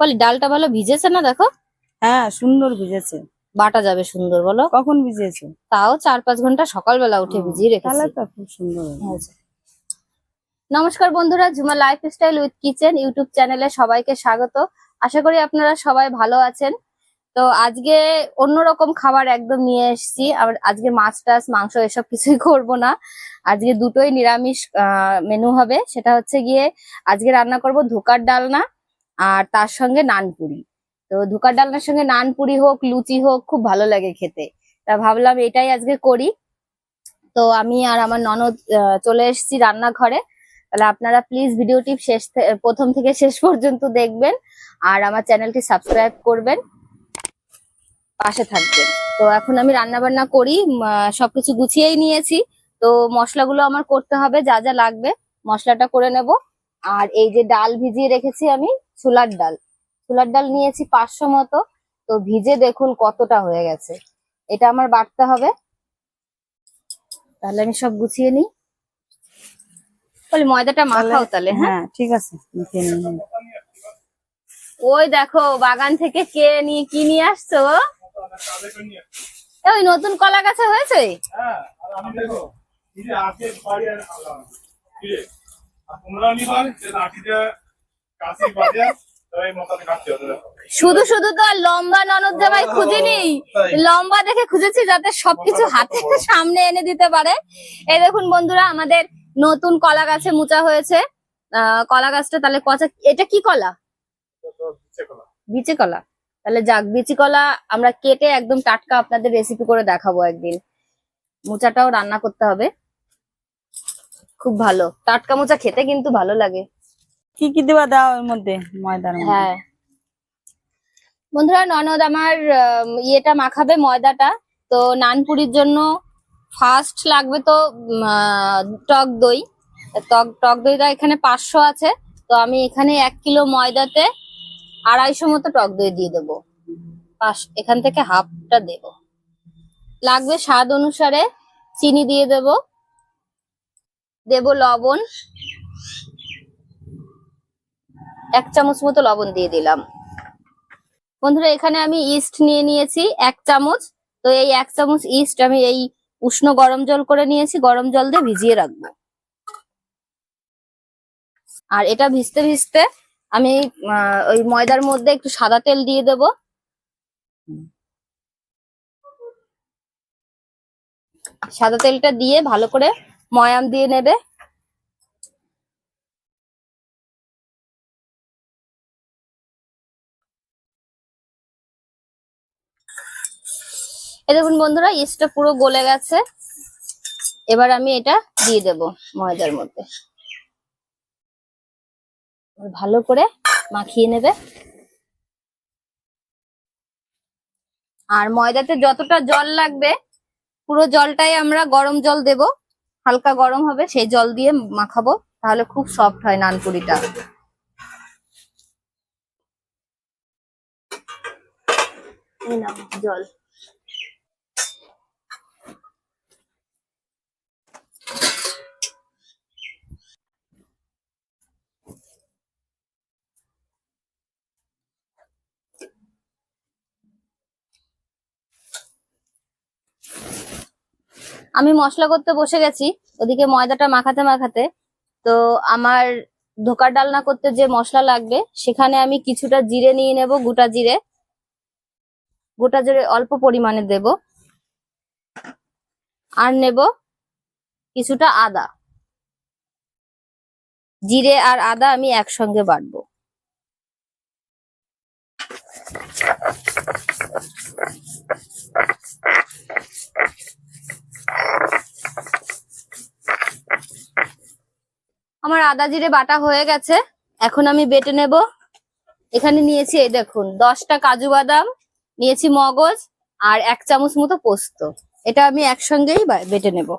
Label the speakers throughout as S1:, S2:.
S1: বলি ডালটা ভালো ভিজেছে না দেখো?
S2: হ্যাঁ সুন্দর ভিজেছে।
S1: বাটা যাবে সুন্দর বলো।
S2: কখন ভিজেছে?
S1: তাও চার পাঁচ ঘণ্টা সকালবেলা উঠে ভিজিয়ে রেখেছি।
S2: তো খুব সুন্দর।
S1: নমস্কার বন্ধুরা Jhuma life style with kitchen YouTube চ্যানেলে সবাইকে স্বাগত। আশা করি আপনারা সবাই ভালো আছেন। তো আজকে অন্যরকম খাবার একদম নিয়ে এসেছি। আর আজকে মাছ টাছ, মাংস এসব কিছুই করব না। আজকে দুটোই নিরামিষ মেনু হবে। সেটা হচ্ছে গিয়ে আজকে রান্না করব ধোকার ডালনা আর তার সঙ্গে নানপুরি তো ধোকার ডালনার সঙ্গে নানপুরি হোক, লুচি হোক, খুব ভালো লাগে খেতে। তা ভাবলাম এটাই আজকে করি। তো আমি আর আমার ননদ চলে এসেছি রান্নাঘরে। তাহলে আপনারা প্লিজ ভিডিওটি শেষ প্রথম থেকে শেষ পর্যন্ত দেখবেন। আর আমার চ্যানেলটি সাবস্ক্রাইব করবেন। পাশে থাকবেন তো এখন আমি রান্না বান্না করি সবকিছু গুছিয়েই নিয়েছি। তো মশলাগুলো আমার করতে হবে যা যা লাগবে মশলাটা করে নেব। আর এই যে ডাল ভিজিয়ে রেখেছি আমি ছোলার ডাল। ছোলার ডাল নিয়েছি পাঁচশো মতো। তো ভিজে দেখুন কতটা হয়ে গেছে। এটা আমার বাটতে হবে। তাহলে আমি সব গুছিয়ে নিই। বলি ময়দাটা মাখাও তাহলে হ্যাঁ?
S2: হ্যাঁ ঠিক আছে
S1: ওই দেখো বাগান থেকে কে নিয়ে কি নিয়ে আসছো ওই নতুন কলা গাছে হয়েছে?
S3: হ্যাঁ।
S1: শুধু শুধু তো আর লম্বা ননদ জামাই খুঁজিনি। লম্বা দেখে খুঁজেছি যাতে সবকিছু হাতে সামনে এনে দিতে পারে। এই দেখুন বন্ধুরা আমাদের নতুন কলা গাছে মুচা হয়েছে। আহ, কলা গাছটা তাহলে কচা এটা কি কলা। বিচে কলা। তাহলে যাক বিচি কলা আমরা কেটে একদম টাটকা আপনাদের রেসিপি করে দেখাবো একদিন। মোচাটাও রান্না করতে হবে। খুব ভালো। টাটকা মোচা খেতে কিন্তু ভালো লাগে।
S2: কি কি দেবা দাও এর মধ্যে? ময়দার?
S1: হ্যাঁ। বন্ধুরা ননদ আমার আম, ইয়েটা মাখাবে ময়দাটা। তো নানপুরির জন্য ফার্স্ট লাগবে তো টক দই। টক টক দইটা এখানে পাঁচশো আছে। তো আমি এখানে এক কিলো ময়দাতে আড়াইশো মতো টক দই দিয়ে দেবো। এখান থেকে হাফটা দেব। লাগবে স্বাদ অনুসারে চিনি দিয়ে দেব। দেব লবণ। এক চামচ মতো লবণ দিয়ে দিলাম। বন্ধুরা, এখানে আমি ইস্ট নিয়ে নিয়েছি এক চামচ। তো এই এক চামচ ইস্ট আমি এই উষ্ণ গরম জল করে নিয়েছি। গরম জল দিয়ে ভিজিয়ে রাখব। আর এটা ভিজতে ভিজতে আমি ওই ময়দার মধ্যে একটু সাদা তেল দিয়ে দেব। সাদা তেলটা দিয়ে ভালো করে ময়াম দিয়ে নেবে। এ দেখুন বন্ধুরা, ইস্টটা পুরো গলে গেছে। এবার আমি এটা দিয়ে দেব ময়দার মধ্যে। ভালো করে মাখিয়ে নেবে। আর ময়দাতে যতটা জল লাগবে, পুরো জলটাই আমরা গরম জল দেব। হালকা গরম হবে, সেই জল দিয়ে মাখাবো। তাহলে খুব সফট হয় নানপুরিটা জল। আমি মশলা করতে বসে গেছি, ওদিকে ময়দাটা মাখাতে মাখাতে। তো আমার ধোকার ডালনা করতে যে মশলা লাগবে, সেখানে আমি কিছুটা জিরে নিয়ে নেব, গোটা জিরে। গোটা জিরে অল্প পরিমাণে দেব। আর নেব কিছুটা আদা। জিরে আর আদা আমি একসঙ্গে বাটবো। আমার আদা জিরে বাটা হয়ে গেছে। এখন আমি বেটে নেব। এখানে নিয়েছি, এই দেখুন, দশটা কাজু বাদাম, নিয়েছি মগজ আর এক চামচ মতো পোস্ত। এটা আমি একসঙ্গেই বেটে নেব।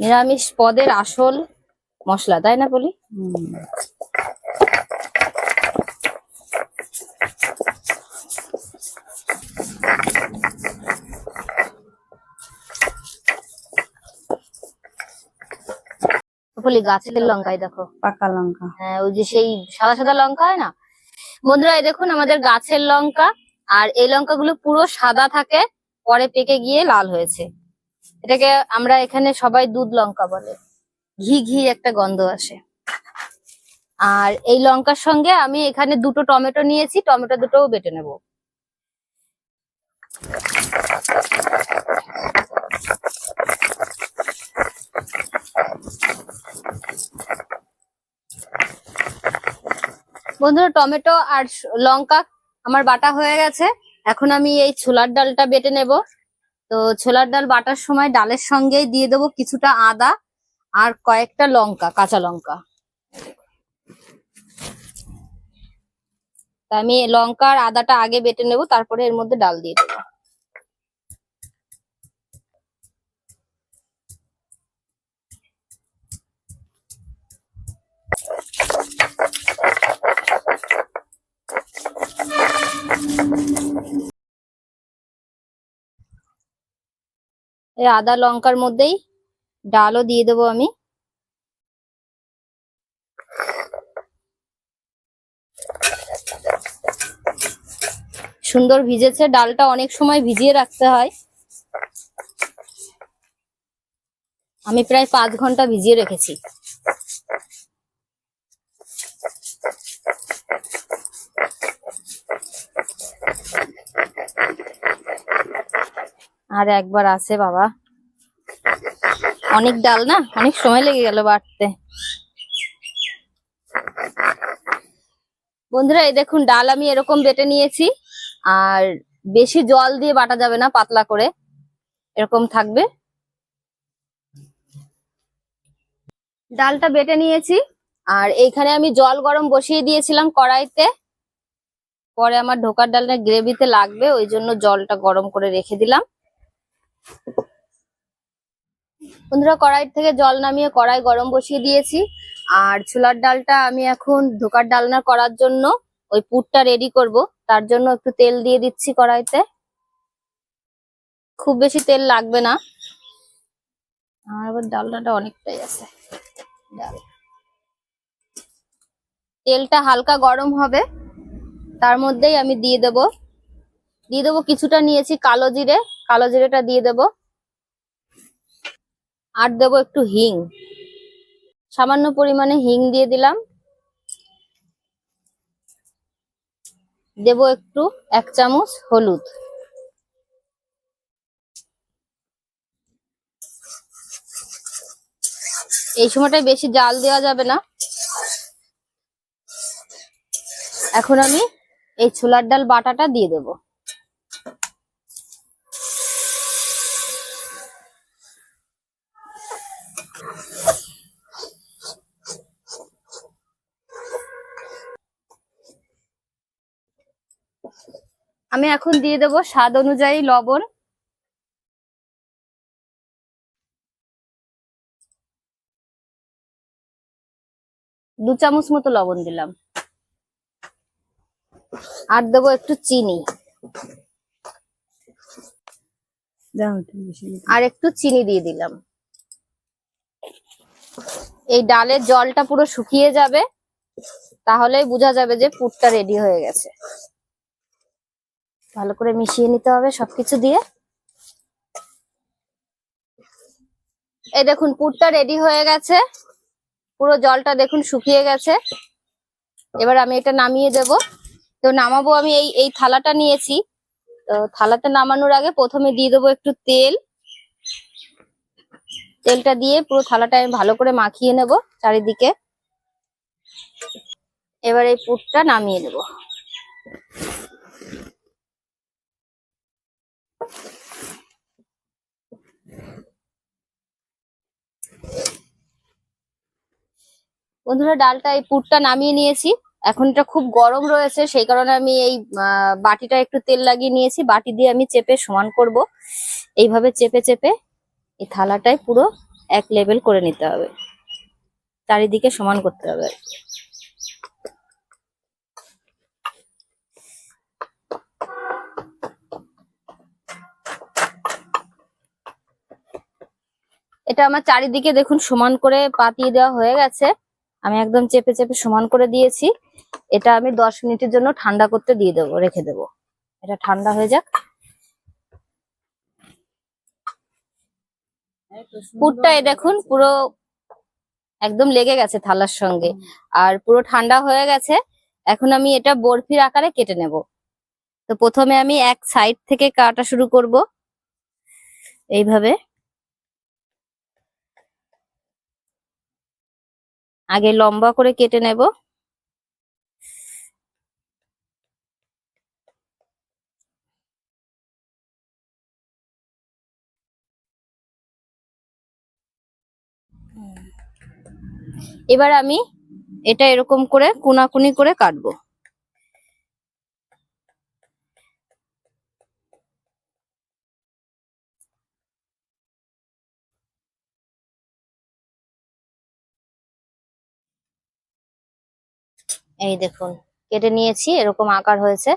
S1: নিরামিষ পদের আসল মশলা, তাই না বলি? বলি গাছের লঙ্কাই দেখো।
S2: পাকা লঙ্কা।
S1: হ্যাঁ ওই যে সেই সাদা সাদা লঙ্কা হয় না? বন্ধুরা এই দেখুন আমাদের গাছের লঙ্কা আর এই লঙ্কাগুলো পুরো সাদা থাকে পরে পেকে গিয়ে লাল হয়েছে। এটাকে আমরা এখানে সবাই দুধ লঙ্কা বলে। ঘি ঘি একটা গন্ধ আসে। আর এই লঙ্কার সঙ্গে আমি এখানে দুটো টমেটো নিয়েছি টমেটো দুটোও বেটে নেব। বন্ধুরা, টমেটো আর লঙ্কা, আমার বাটা হয়ে গেছে। এখন আমি এই ছোলার ডালটা বেটে নেব। তো ছোলার ডাল বাটার সময় ডালের সঙ্গেই দিয়ে দেবো কিছুটা আদা আর কয়েকটা লঙ্কা, কাঁচা লঙ্কা। তা আমি লঙ্কা আর আদাটা আগে বেটে নেব, তারপরে এর মধ্যে ডাল দিয়ে দেবো। আদা লঙ্কার মধ্যেই ডালও দিয়ে দেবো আমি। সুন্দর ভিজেছে, ডালটা অনেক সময় ভিজিয়ে রাখতে হয়। আমি প্রায় পাঁচ ঘণ্টা ভিজিয়ে রেখেছি। আর একবার আছে বাবা। অনেক ডাল না? অনেক সময় লেগে গেল বাটতে বন্ধুরা, এই দেখুন, ডাল আমি এরকম বেটে নিয়েছি। আর বেশি জল দিয়ে বাটা যাবে না, পাতলা করে। এরকম থাকবে। ডালটা বেটে নিয়েছি। আর এইখানে আমি জল গরম বসিয়ে দিয়েছিলাম কড়াইতে। পরে আমার ঢোকার ডালটা গ্রেভিতে লাগবে, ওই জন্য জলটা গরম করে রেখে দিলাম। বন্ধুরা, কড়াই থেকে জল নামিয়ে কড়াই গরম বসিয়ে দিয়েছি। আর ছোলার ডালটা আমি এখন ধোকার ডালনা করার জন্য ওই পুরটা রেডি করব। তার জন্য একটু তেল দিয়ে দিচ্ছি কড়াইতে। খুব বেশি তেল লাগবে না। আমার আবার ডালনাটা অনেকটাই আছে। তেলটা হালকা গরম হবে। তার মধ্যেই আমি দিয়ে দেব। দিয়ে দেবো কিছুটা নিয়েছি কালো জিরে। কালো জিরেটা দিয়ে দেব। আর দেবো একটু হিং। সামান্য পরিমাণে হিং দিয়ে দিলাম। দেব একটু, এক চামচ হলুদ। এই সময়টায় বেশি জাল দেওয়া যাবে না। এখন আমি এই ছোলার ডাল বাটাটা দিয়ে দেব। আমি এখন দিয়ে দেব স্বাদ অনুযায়ী লবণ। দু চামচ মতো লবণ দিলাম। আর দেবো একটু চিনি। আর একটু চিনি দিয়ে দিলাম। এই ডালের জলটা পুরো শুকিয়ে যাবে তাহলেই বোঝা যাবে যে পুরটা রেডি হয়ে গেছে। ভালো করে মিশিয়ে নিতে হবে সবকিছু দিয়ে। এই দেখুন, পুরটা রেডি হয়ে গেছে। পুরো জলটা দেখুন শুকিয়ে গেছে। এবার আমি এটা নামিয়ে দেব। তো নামাবো আমি এই এই থালাটা নিয়েছি। তো থালাতে নামানোর আগে প্রথমে দিয়ে দেবো একটু তেল। তেলটা দিয়ে পুরো থালাটা আমি ভালো করে মাখিয়ে নেব চারিদিকে। এবার এই পুরটা নামিয়ে নেব। বন্ধুরা, ডালটা এই পুরটা নামিয়ে নিয়েছি। এখন এটা খুব গরম রয়েছে, সেই কারণে আমি এই বাটিটা একটু তেল লাগিয়ে নিয়েছি। বাটি দিয়ে আমি চেপে সমান করব। এইভাবে চেপে চেপে এই থালাটায় পুরো এক লেভেল করে নিতে হবে। চারিদিকে সমান করতে হবে। এটা আমার চারিদিকে দেখুন সমান করে পাতিয়ে দেওয়া হয়ে গেছে। আমি একদম চেপে চেপে সমান করে দিয়েছি। এটা আমি দশ মিনিটের জন্য ঠান্ডা করতে দিয়ে দেবো, রেখে দেবো। এটা ঠান্ডা হয়ে যাক। পুরটা দেখুন পুরো একদম লেগে গেছে থালার সঙ্গে। আর পুরো ঠান্ডা হয়ে গেছে। এখন আমি এটা বরফির আকারে কেটে নেব। তো প্রথমে আমি এক সাইড থেকে কাটা শুরু করব। এইভাবে। আগে লম্বা করে কেটে নেব। এবার আমি এটা এরকম করে কোনাকুনি করে কাটবো। এই দেখুন, কেটে নিয়েছি, এরকম আকার হয়েছে।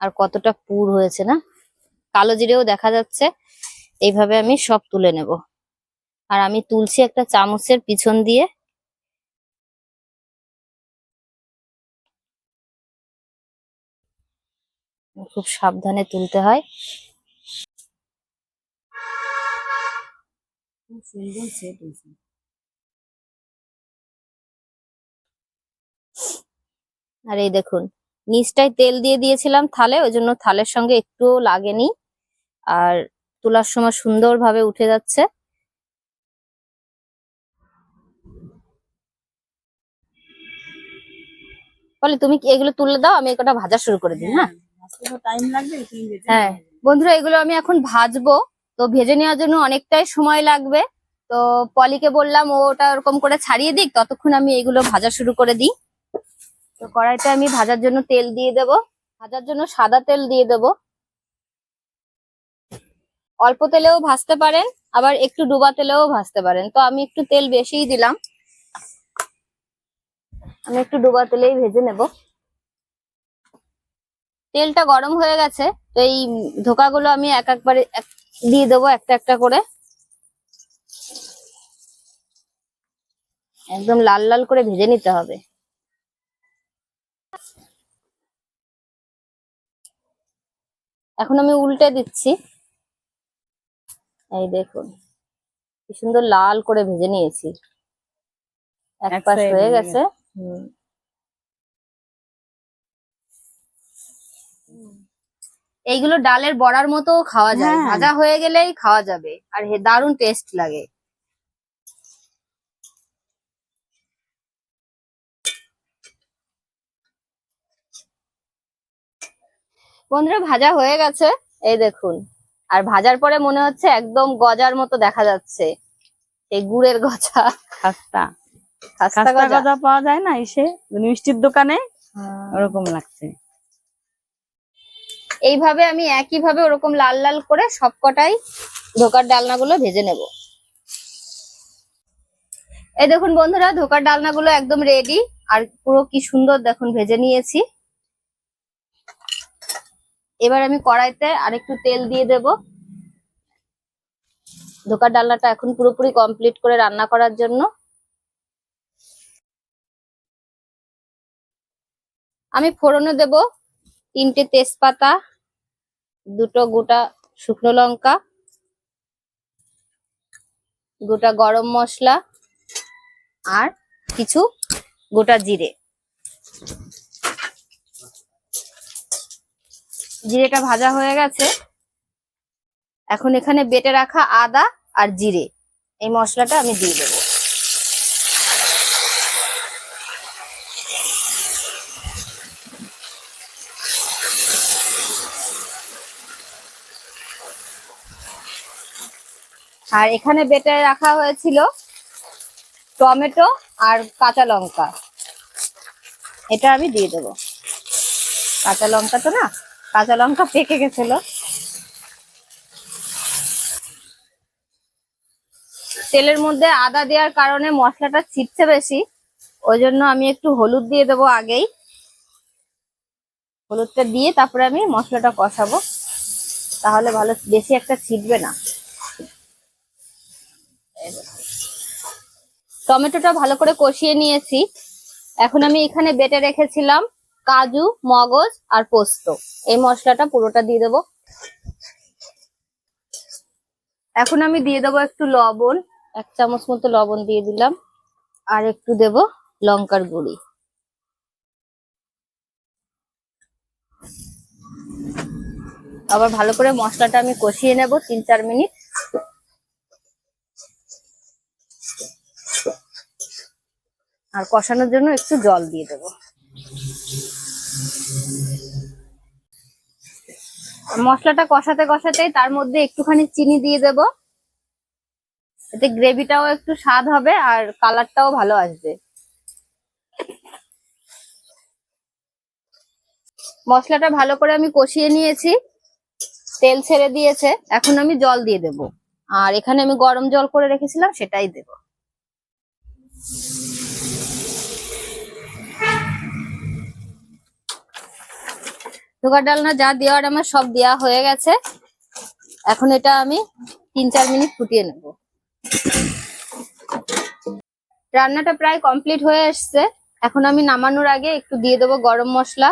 S1: আর কতটা পুর হয়েছে না? কালো জিরেও দেখা যাচ্ছে। এইভাবে আমি সব তুলে নেব। আর আমি তুলছি একটা চামচের পিছন দিয়ে। খুব সাবধানে তুলতে হয়।
S2: খুব সুন্দর হয়েছে।
S1: আর এই দেখুন নিচটায় তেল দিয়ে দিয়েছিলাম থালে ওই জন্য থালের সঙ্গে একটুও লাগেনি। আর তোলার সময় সুন্দরভাবে উঠে যাচ্ছে। বলে তুমি কি এগুলো তুলে দাও? আমি একটা ভাজা শুরু করে দিই হ্যাঁ?
S2: টাইম লাগবে
S1: হ্যাঁ। বন্ধুরা এগুলো আমি এখন ভাজবো। তো ভেজে নেওয়ার জন্য অনেকটাই সময় লাগবে। তো পলিকে বললাম ও ওটা ওরকম করে ছাড়িয়ে দিক ততক্ষণ আমি এগুলো ভাজা শুরু করে দিই। তো কড়াইতে আমি ভাজার জন্য তেল দিয়ে দেব। ভাজার জন্য সাদা তেল দিয়ে দেব। অল্প তেলেও ভাজতে পারেন, আবার একটু ডুবা তেলেও ভাজতে পারেন। তো আমি একটু তেল বেশিই দিলাম। আমি একটু ডুবা তেলেই ভেজে নেব। তেলটা গরম হয়ে গেছে, তো এই ধোকাগুলো আমি এক একবারে এক- দিয়ে দেবো একটা একটা করে। একদম লাল লাল করে ভেজে নিতে হবে। এখন আমি উল্টে দিচ্ছি। এই দেখুন কি সুন্দর লাল করে ভেজে নিয়েছি।
S2: এক
S1: পাশ হয়ে গেছে। হুম। এইগুলো ডালের বড়ার মতো খাওয়া যায়।
S2: হ্যাঁ।
S1: ভাজা হয়ে গেলেই খাওয়া যাবে। আর হে দারুণ টেস্ট লাগে। বন্ধুরা ভাজা হয়ে গেছে। এই দেখুন। আর ভাজার পরে মনে হচ্ছে একদম গজার মতো দেখা যাচ্ছে। এই গুড়ের গজা।
S2: খাস্তা।
S1: খাস্তা গজা।
S2: গজা পাওয়া যায় না এসে? মিষ্টির দোকানে? ওরকম লাগছে।
S1: এইভাবে আমি একই ভাবে ওরকম লাল লাল করে সবকটাই ধোকার ডালনাগুলো ভেজে নেব। এই দেখুন বন্ধুরা ধোকার ডালনাগুলো একদম রেডি আর পুরো কি সুন্দর দেখুন ভেজে নিয়েছি। এবার আমি কড়াইতে আরেকটু তেল দিয়ে দেব। ধোকার ডালনাটা এখন পুরোপুরি কমপ্লিট করে রান্না করার জন্য। আমি ফোড়নে দেব তিনটে তেজপাতা, দুটো গোটা শুকনো লঙ্কা, গোটা গরম মশলা আর কিছু গোটা জিরে। জিরেটা ভাজা হয়ে গেছে। এখন এখানে বেটে রাখা আদা আর জিরে। এই মশলাটা আমি দিয়ে দেবো। আর এখানে বেটে রাখা হয়েছিল টমেটো আর কাঁচা লঙ্কা। এটা আমি দিয়ে দেবো। কাঁচা লঙ্কা তো না কাঁচা লঙ্কা পেকে গেছিল। তেলের মধ্যে আদা দেওয়ার কারণে মশলাটা ছিটছে বেশি, ওই জন্য আমি একটু হলুদ দিয়ে দেবো আগেই। হলুদটা দিয়ে তারপরে আমি মশলাটা কষাবো, তাহলে ভালো বেশি একটা ছিটবে না। টমেটোটা ভালো করে কষিয়ে নিয়েছি। এখন আমি এখানে বেটে রেখেছিলাম কাজু, মগজ আর পোস্ত। এই মশলাটা পুরোটা দিয়ে দেবো। এখন আমি দিয়ে দেবো একটু লবণ। এক চামচ মতো লবণ দিয়ে দিলাম। আর একটু দেব লঙ্কার গুঁড়ি। আবার ভালো করে মশলাটা আমি কষিয়ে নেব তিন চার মিনিট। আর কষানোর জন্য একটু জল দিয়ে দেবো। মশলাটা কষাতে কষাতেই তার মধ্যে একটুখানি চিনি দিয়ে দেব। এতে গ্রেভিটাও একটু স্বাদ হবে আর কালারটাও ভালো আসবে। মশলাটা ভালো করে আমি কষিয়ে নিয়েছি। তেল ছেড়ে দিয়েছে। এখন আমি জল দিয়ে দেব। আর এখানে আমি গরম জল করে রেখেছিলাম, সেটাই দেব। ধোকার ডালনা যা দেওয়ার আমার সব দেওয়া হয়ে গেছে। এখন এটা আমি তিন চার মিনিট ফুটিয়ে নেব। রান্নাটা প্রায় কমপ্লিট হয়ে এসছে। এখন আমি নামানোর আগে একটু দিয়ে দেবো গরম মশলা।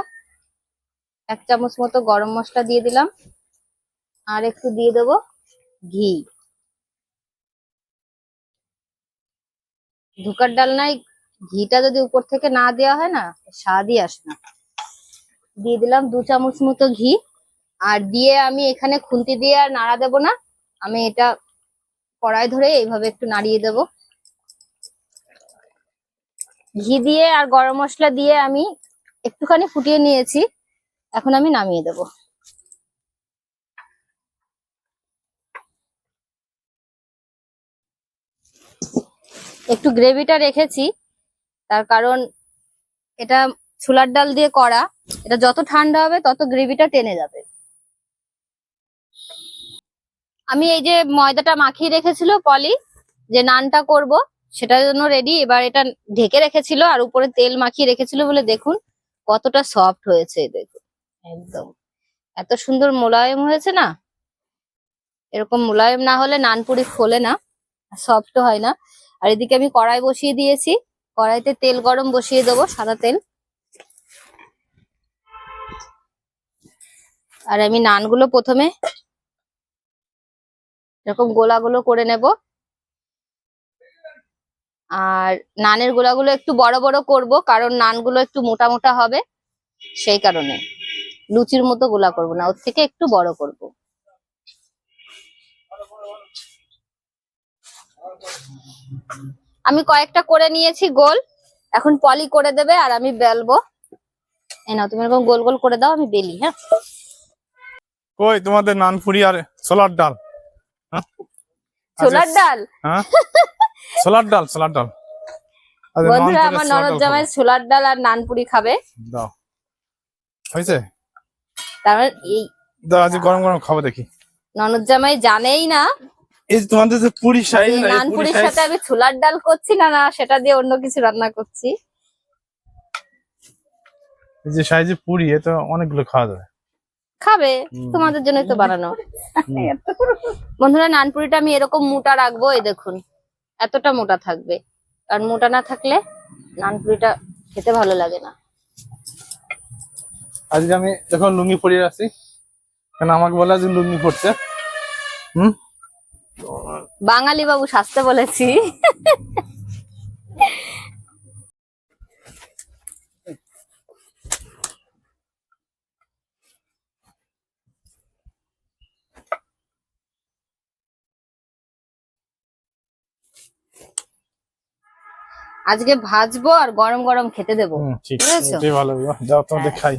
S1: এক চামচ মতো গরম মশলা দিয়ে দিলাম। আর একটু দিয়ে দেবো ঘি। ধোকার ডালনায় ঘিটা যদি উপর থেকে না দেওয়া হয় না, স্বাদই আসে না। দিয়ে দিলাম দু চামচ মতো ঘি। আর দিয়ে আমি এখানে খুন্তি দিয়ে আর নাড়া দেব না। আমি এটা কড়াই ধরে এইভাবে একটু নাড়িয়ে দেব। ঘি দিয়ে আর গরম মশলা দিয়ে আমি একটুখানি ফুটিয়ে নিয়েছি। এখন আমি নামিয়ে দেব। একটু গ্রেভিটা রেখেছি। তার কারণ এটা ছোলার ডাল দিয়ে করা, এটা যত ঠান্ডা হবে তত গ্রেভিটা টেনে যাবে। আমি এই যে ময়দাটা মাখিয়ে রেখেছিল পলি, যে নানটা করব সেটার জন্য রেডি এবার এটা ঢেকে রেখেছিল আর উপরে তেল মাখিয়ে রেখেছিল বলে দেখুন কতটা সফট হয়েছে, দেখুন। একদম। এত সুন্দর মোলায়েম হয়েছে না? এরকম মোলায়েম না হলে নানপুরি ফোলে না সফট হয় না। আর এদিকে আমি কড়াই বসিয়ে দিয়েছি, কড়াইতে তেল গরম বসিয়ে দেবো সাদা তেল। আর আমি নানগুলো প্রথমে এরকম গোলাগুলো করে নেব। আর নানের গোলাগুলো একটু বড় বড় করব, কারণ নানগুলো একটু মোটা মোটা হবে, সেই কারণে। লুচির মতো গোলা করব না, ওর থেকে একটু বড় করব। আমি কয়েকটা করে নিয়েছি গোল, এখন পলি করে দেবে আর আমি বেলবো। এই নাও, তুমি এরকম গোল গোল করে দাও, আমি বেলি হ্যাঁ?
S3: কই তোমাদের নানপুরি আর ছোলার ডাল। হ্যাঁ?
S1: ছোলার ডাল?
S3: হ্যাঁ? ছোলার ডাল ছোলার ডাল। আচ্ছা,
S1: বন্ধুরা আমার ননদ জামাই ছোলার ডাল আর নানপুরি খাবে।
S3: দাও। হয়েছে?
S1: তার মানে এই
S3: দাও আজ গরম গরম খাব দেখি।
S1: ননদ জামাই জানেই না
S3: এই যে তোমাদের যে পুরি সাইজ
S1: নানপুরির সাথে আমি ছোলার ডাল করছি না না সেটা দিয়ে অন্য কিছু রান্না করছি।
S3: এই যে সাইজে পুরি এ তো অনেকগুলো খাওয়া যাবে।
S1: খাবে তোমাদের জন্যই তো বানানো। বন্ধুরা নানপুরিটা আমি এরকম মোটা রাখব এই দেখুন এতটা মোটা থাকবে। কারণ মোটা না থাকলে নানপুরিটা খেতে ভালো লাগে না।
S3: আজকে আমি দেখো লুঙ্গি পরিয়ে আছি কেন আমাকে বলে যে লুঙ্গি পড়ছে হুম?
S1: বাঙালি বাবু সাজতে বলেছি। আজকে ভাজবো আর গরম গরম খেতে দেবো।
S3: ঠিক।
S1: বুঝেছ?
S3: ভালো যাও তোমাদের খাই।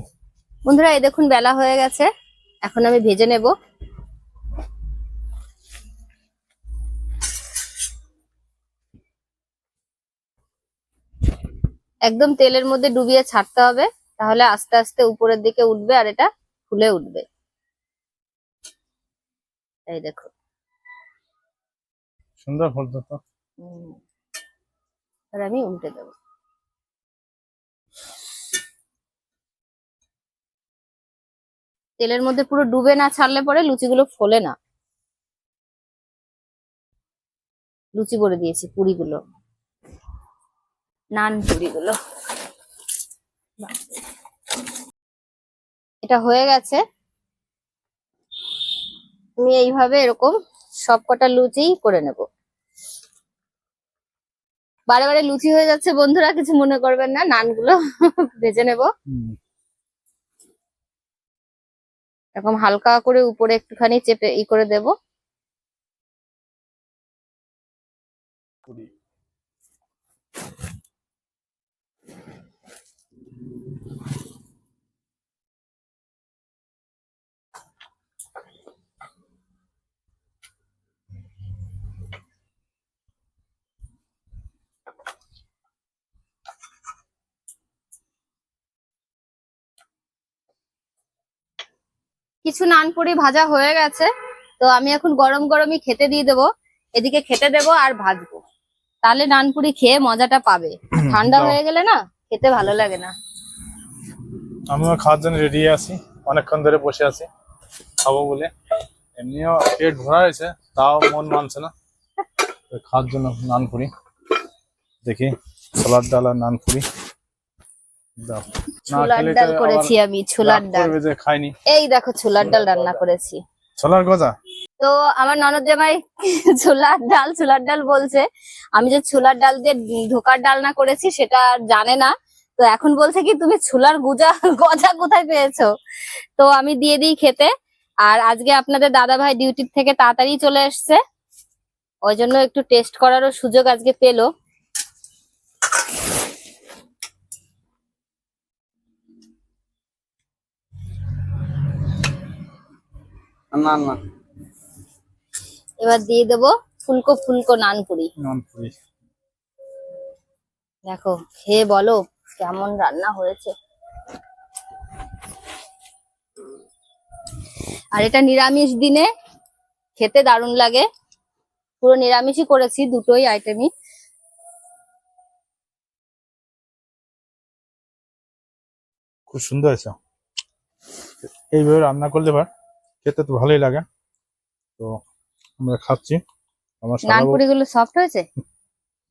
S1: বন্ধুরা এই দেখুন বেলা হয়ে গেছে। এখন আমি ভেজে নেব। একদম তেলের মধ্যে ডুবিয়ে ছাড়তে হবে তাহলে আস্তে আস্তে উপরের দিকে উঠবে আর এটা ফুলে উঠবে। এই দেখুন।
S3: সুন্দর ফুলতো তো।
S1: এবার আমি উল্টে দেবো। তেলের মধ্যে পুরো ডুবে না ছাড়লে পরে লুচিগুলো ফোলে না। লুচি করে দিয়েছি পুরিগুলো। নান পুরিগুলো। এটা হয়ে গেছে। আমি এইভাবে এরকম সব কটা লুচি করে নেব। বারে বারে লুচি হয়ে যাচ্ছে বন্ধুরা কিছু মনে করবেন না নানগুলো ভেজে নেব। এরকম হালকা করে উপরে একটুখানি চেপে ই করে দেব। কিছু নানপুরি ভাজা হয়ে গেছে তো আমি এখন গরম গরমই খেতে দিয়ে দেবো। এদিকে খেতে দেবো আর ভাজবো। তাহলে নানপুরি খেয়ে মজাটা পাবে। ঠান্ডা হয়ে গেলে না খেতে ভালো লাগে না।
S3: আমিও খাওয়ার জন্য রেডি আছি অনেকক্ষণ ধরে বসে আছি। খাব বলে। এমনিও পেট ভরা হয়েছে তাও মন মানছে না। খাওয়ার জন্য নান পুরি দেখি ছোলার ডাল আর নান পুরি দাও। না
S1: ছোলার ডাল করেছি আমি ছোলার ডাল।
S3: খাইনি।
S1: এই দেখো ছোলার ডাল রান্না করেছি।
S3: ছোলার গজা?
S1: তো আমার ননদ জামাই ছোলার ডাল ছোলার ডাল বলছে আমি যে ছোলার ডাল দিয়ে ধোকার ডালনা করেছি সেটা জানে না। তো এখন বলছে কি তুমি ছোলার গুজা গজা কোথায় পেয়েছ? তো আমি দিয়ে দিই খেতে। আর আজকে আপনাদের দাদা ভাই ডিউটির থেকে তাড়াতাড়ি চলে এসছে। ওই জন্য একটু টেস্ট করারও সুযোগ আজকে পেল।
S4: না না।
S1: এবার দিয়ে দেবো ফুলকো ফুলকো নানপুরি।
S3: নান পুরি
S1: দেখো খেয়ে বলো কেমন রান্না হয়েছে। আর এটা নিরামিষ দিনে খেতে দারুণ লাগে। পুরো নিরামিষই করেছি দুটোই আইটেমই।
S3: খুব সুন্দর হয়েছে। এইভাবে রান্না করলে এবার খেতে তো ভালোই লাগে। তো আমরা খাচ্ছি। আমার
S1: নানপুরি গুলো সফট হয়েছে?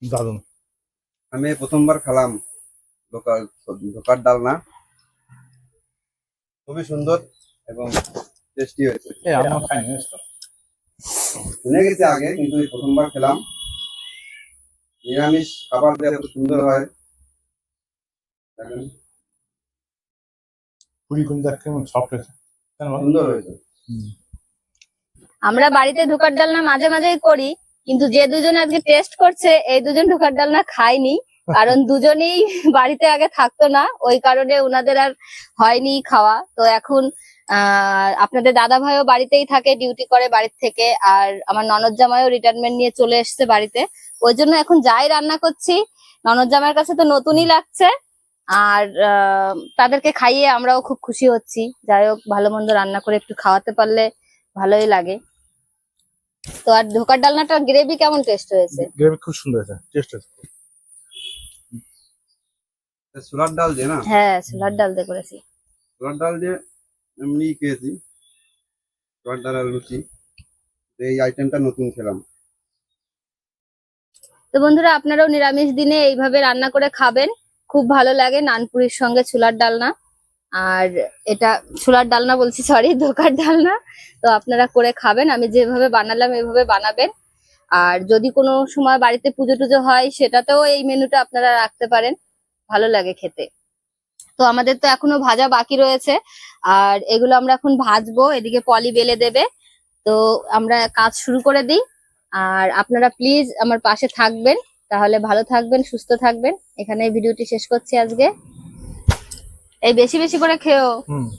S3: দারুণ।
S4: আমি প্রথমবার খেলাম। ধোকার ধোকার ডাল না। খুবই সুন্দর এবং টেস্টি হয়েছে।
S3: এই আমরা খাইনি তো?
S4: শুনে গেছি আগে কিন্তু এই প্রথমবার খেলাম। নিরামিষ খাবার যে এত সুন্দর হয়। দেখেন,
S3: পুরি কিন্তু কেমন সফট হয়েছে?
S4: সুন্দর হয়েছে।
S1: আমরা বাড়িতে ঢোকার ডালনা মাঝে মাঝেই করি, কিন্তু যে দুজন আজকে টেস্ট করছে, এই দুজন ঢোকার ডালনা খায়নি। কারণ দুজনেই বাড়িতে আগে থাকতো না, ওই কারণে ওনাদের আর হয়নি খাওয়া। তো এখন আপনাদের দাদা ভাইও বাড়িতেই থাকে ডিউটি করে বাড়ির থেকে, আর আমার ননদ জামাইও রিটায়ারমেন্ট নিয়ে চলে এসেছে বাড়িতে। ওই জন্য এখন যাই রান্না করছি ননদ জামাইয়ের কাছে তো নতুনই লাগছে। আর আহ, তাদেরকে খাইয়ে আমরাও খুব খুশি হচ্ছি। যাই হোক ভালো মন্দ রান্না করে একটু খাওয়াতে পারলে ভালোই লাগে। তো আর ধোকার ডালনাটা গ্রেভি কেমন টেস্ট হয়েছে?
S3: গ্রেভি খুব সুন্দর হয়েছে টেস্ট হয়েছে।
S4: ছোলার ডাল দিয়ে না?
S1: হ্যাঁ ছোলার ডাল দিয়ে করেছি।
S4: ছোলার ডাল দিয়ে এমনি খেয়েছি ছোলার ডাল আর লুচি। এই আইটেমটা নতুন খেলাম।
S1: তো বন্ধুরা আপনারাও নিরামিষ দিনে এইভাবে রান্না করে খাবেন। খুব ভালো লাগে নানপুরির সঙ্গে ছোলার ডালনা। আর এটা ছোলার ডালনা বলছি সরি ধোকার ডালনা। তো আপনারা করে খাবেন, আমি যেভাবে বানালাম এভাবে বানাবেন। আর যদি কোনো সময় বাড়িতে পুজো টুজো হয়, সেটাতেও এই মেনুটা আপনারা রাখতে পারেন। ভালো লাগে খেতে। তো আমাদের তো এখনও ভাজা বাকি রয়েছে। আর এগুলো আমরা এখন ভাজবো, এদিকে পলি বেলে দেবে। তো আমরা কাজ শুরু করে দিই। আর আপনারা প্লিজ আমার পাশে থাকবেন। তাহলে ভালো থাকবেন, সুস্থ থাকবেন। এখানে ভিডিওটি শেষ করছি আজকে। এই বেশি বেশি করে
S3: হুম।